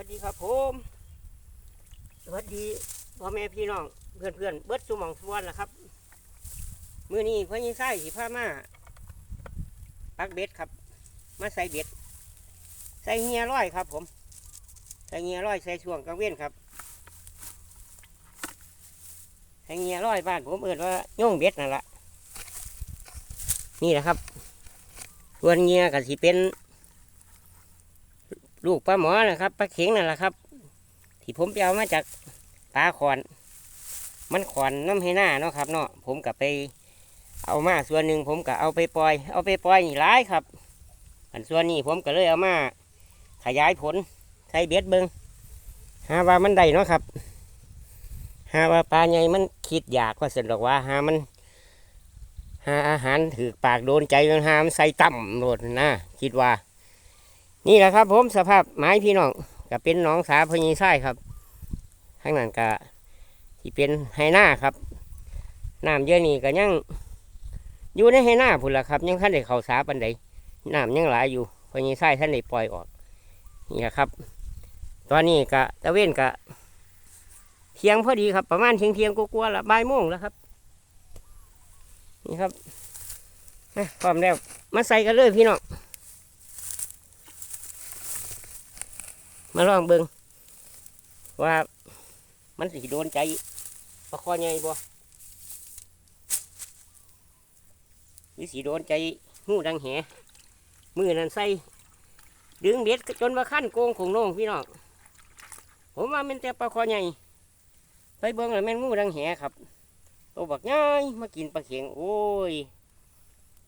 วัสดีครับผมสวัสดีพ่อแม่พี่น้องเพื่อนเพื่อนเบิดสุมองสวนล่ะครับ มือนี้พ่อยิ่งไส้สีผ้ามาปักเบ็ดครับ มาใส่เบ็ด ใส่เงียร้อยครับ ผม ใส่เงียร้อยใส่ช่วงกลางเว้นครับ ใส่เงียร้อยบ้านผมเอิดว่าย่งเบ็ดนั่นแหละนี่แหละครับส่วนเงียก็สิเป็น ลูกปลาหมอนะครับปลาเข็งนั่นแหละครับ ที่ผมไปเอามาจากปลาขอน มันขอนน้ำให้หน้าเนาะครับเนาะผมกับไปเอามาส่วนหนึ่งผมก็เอาไปปล่อย เอาไปปล่อยนี่ร้ายครับ อันส่วนนี้ผมก็เลยเอามาขยายผลใส่เบ็ดเบิงหาว่ามันได้เนาะครับหาว่าปลาใหญ่มันคิดอยากว่าเสร็จหรอกว่าหามันหาอาหารถือปากโดนใจมันหามใส่ต่ำโหลดนะคิดว่า นี่แหละครับผมสภาพไม้พี่น้องก็เป็นหนองสาพญีไส้ครับข้างนั้นก็ที่เป็นไฮหน้าครับน้ำเยอะนี่ก็ยังอยู่ในไฮหน้าพุ่นละครับ ยังท่านได้เข้าสาปันใดน้ำยังหลายอยู่พญีไส้ท่านได้ปล่อยออกนี่ครับ ตอนนี้ก็ตะเว้นก็เที่ยงพอดีครับ ประมาณเที่ยงเที่ยงกลัวๆละบ่ายโมงแล้วครับ นี่ครับพร้อมแล้วมาใส่กันเลยพี่น้อง มาลองเบิงว่ามันสิโดนใจปลาคอใหญ่บ่หรือสิโดนใจงูดังแหมือนั้นใส่ดึงเบ็ดจนว่าขั้นโกงของน้องพี่น้องผมว่ามันแต่ปลาคอใหญ่ไปเบิ่งแล้วแม่นงูดังแหครับตัวบักง่ายมากินปลาเข็งโอ้ย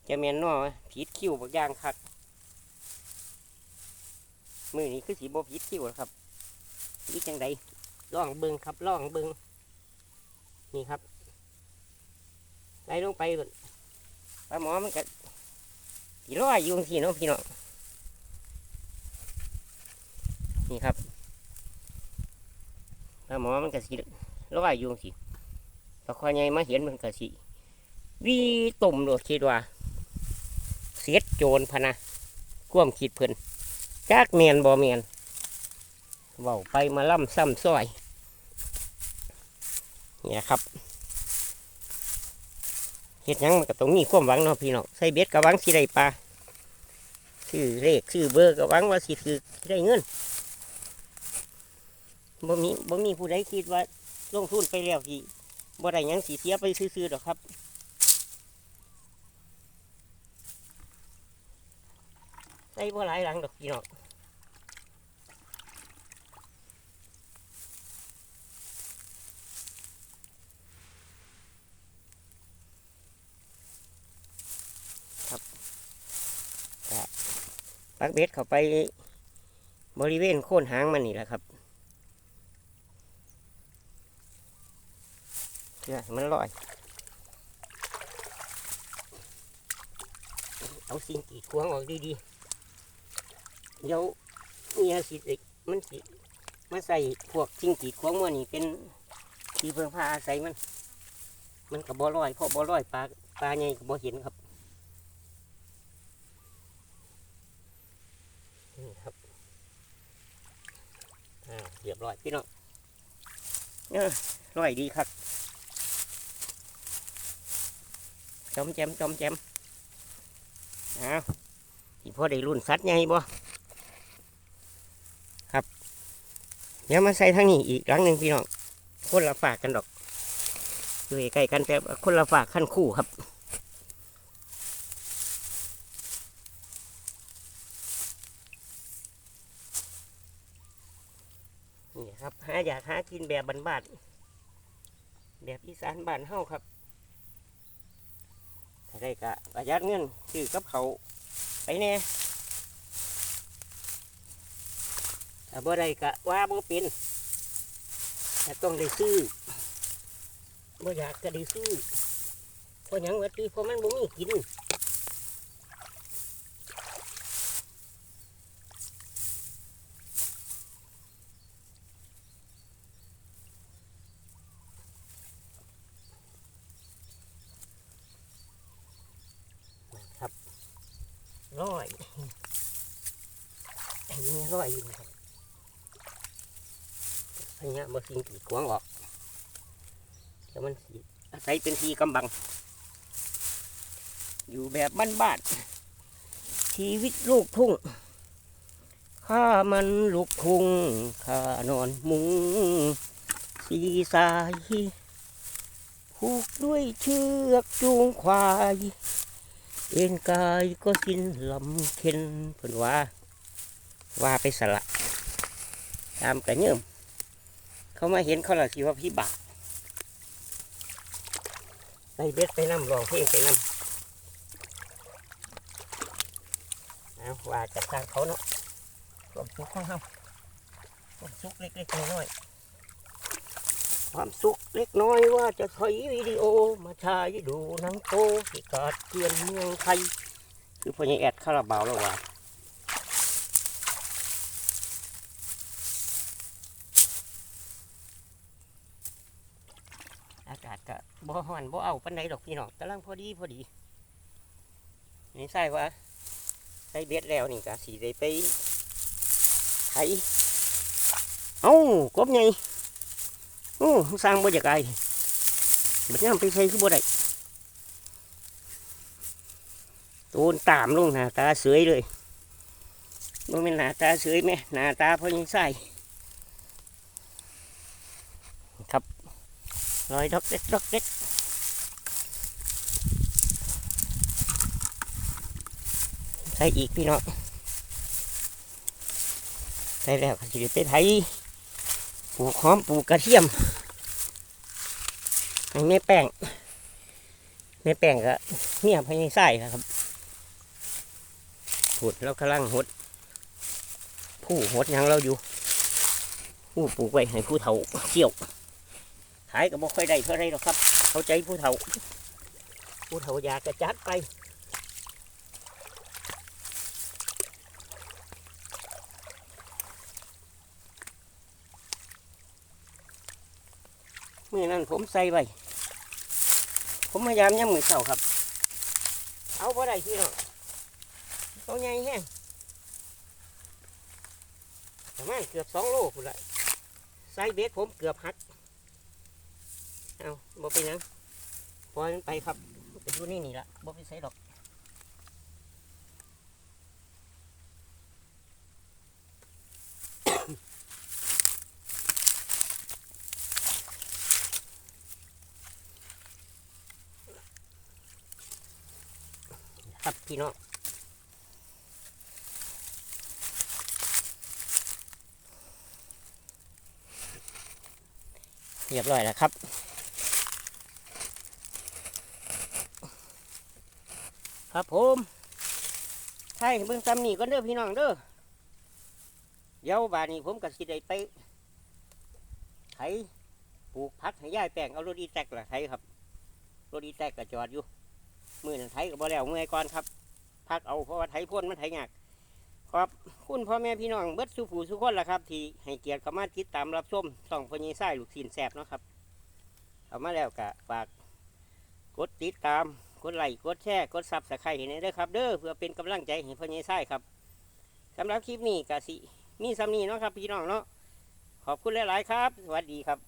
จะแม่นนาะผิดคิ้วบักย่างคัก มือนี้คือสีบพิษที่วครับนี่จังใดล่องเบิงครับล่องเบิงนี่ครับไล่ลงไปปลาหมอมันก็สีร้อยอยู่ที่น้องพี่น้องนี่ครับปลาหมอมันก็สีร้อยอยู่สิปลาคอยใหญ่มาเห็นมันก็สีวีตุ่มโดดคิดว่าเสียดโจรพะนะควมคิดเพิ่น จากเมียนบ่เมียนเว้าไปมาล่ำซ้ำซอย เนี่ยครับเฮ็ดยังมันก็ต้องมีความหวังเนาะพี่น้องใส่เบ็ดก็หวังสิได้ปลาชื่อเลขชื่อเบอร์ก็หวังว่าสิถือได้เงินบ่มีบ่มีผู้ใดคิดว่าลงทุนไปแล้วที่บ่ได้ยังสิเสียไปซื้อๆดอกครับ ส่บ่หลายหลังดอกพี่น้องปักเบ็ดเข้าไปบริเวณโค่นหางมันนี่แหละครับเพื่อมันลอย เอาสิ่งกีดขวางออกดีๆ เดี๋ยวเนี่ยสิเด็กมันสิมาใส่พวกสิ่งกีดขวงมันนี่เป็นที่เพิ่งพาอาศัยมัน มันกับบ่ลอยเพราะบ่ลอยปลาปลาใหญ่กับบ่เห็นครับนี่ครับอ่าเรียบร้อยพี่น้องเออร้อยดีครับจอมแจมจอมแจมอ้าวที่พ่อได้รุ่นสัตว์ใหญ่บ่ เดี๋ยวมาใส่ทางนี้อีกหลังหนึ่งพี่น้องคนละฝากกันดอกอยู่ใกล้กันแต่คนละฝากขั้นคู่ครับนี่ครับหาอยากหากินแบบบ้านๆแบบอีสานบ้านเฮาครับถ้าได้กะประหยัดเงินซื้อกับเขาไปแน่ ถ้าบ่ได้กะว่าบ่เป็นแต่ต้องได้ซื้อบ่อยากก็ได้ซื้อเพราะหยังว่าตีเพราะมันบ่มีกินครับร้อยอันนี้ร้อยอยู่นครับ พญามาสิ่งกีดขวางออกเดี๋ยวมันสิอาศัยเป็นทีกำบัง อยู่แบบบ้านๆชีวิตลูกทุ่งข้ามันลูกทุ่งข้านอนมุงสีสายผูกด้วยเชือกจูงควาย เอ็นกายก็สิ้นลำเค็นเพิ่นว่า ว่าไปสละ ตามกระเยิ่ม เขามาเห็นเขาละสิว่าพี่บาปไปเบ็ดไปนำรองเพลงไปนำเอาว่าจะสร้างเขาเนาะความสุขของเขาความสุขเล็กๆน้อยๆความสุขเล็กน้อยว่าจะถอยวิดีโอมาถ่ายดูนังโตที่กาดเกลื่อนเมืองไทยคือพญแอดคาราบาวแล้วว่า อากาศก็ บ่ฮ้อนบ่เอาปานใดดอกพี่น้องกำลังพอดีพอดีนี่ใช่ว่าใส่เบ็ดแล้วนี่ก็สีได้ไปไถเอ้ากบไงโอ้สร้างบ่อยากไอ้บัดนี้ไปใส่คือบ่ได้โดนตามลงหน้าตาเสยเลยบ่แม่นหน้าตาเสยแม่หน้าตาพอยังใส่ครับ รอยดอกเด็กดอกเด็กใส่อีกพี่น้องใส่แล้วก็สิได้ไปไถปลูกหอมปลูกกระเทียมให้แม่แป้งแม่แป้งก็เนี่ยพญายไส้ครับหดเรากำลังหด ผู้หดยังเราอยู่ ผู้ปลูกไว้ให้ผู้เฒ่าเที่ยวายก็บ่ค่อยได้เท่าไรหรอกครับ เข้าใจผู้เฒ่า ผู้เฒ่าอยากจะจัดไปเมื่อนั้นผมใส่ไว้ผมพยายามย่ำมือเช้าครับ เอาบ่ได้พี่น้อตัวใหญ่แห้งประมาณเกือบสองโลคุณละไซส์เบสผมเกือบหัก เอาบ่เป็นหยังปล่อยมันไปครับไปดูนี่นี่ละบ่ไปใส่ดอกครับพี่น้องเรียบร้อยแล้วครับ ครับผมใช่เบิ่งซ้ำนี่ก็เด้อพี่น้องเด้อเดี๋ยวบานนี้ผมกับสิได้ไปไถปลูกพักให้ย่ายแป้งเอารถอีแตกละไถครับรถอีแตกก็จอดอยู่มือนั้นไถก็บ่แล้วเมื่อยก่อนครับ พักเอาเพราะว่าไถพ่นมันไถยากขอบคุณพ่อแม่พี่น้องเบิดสุผูสุคนละครับ ที่ให้เกียรติเข้ามาติดตามรับชมส่องพญายไส้ลูกศินแสบเนาะครับเอามาแล้วก็ฝากกดติดตาม ดไลค์กดแชร์กดซับสไครต์ให้ในเด้ครับ เด้อเพื่อเป็นกำลังใจให้พ่อใหญ่ไส้ครับสำหรับคลิปนี้กสิมีสำนีเนาะครับ พี่น้องเนาะขอบคุณหลาย ๆ ครับ สวัสดีครับ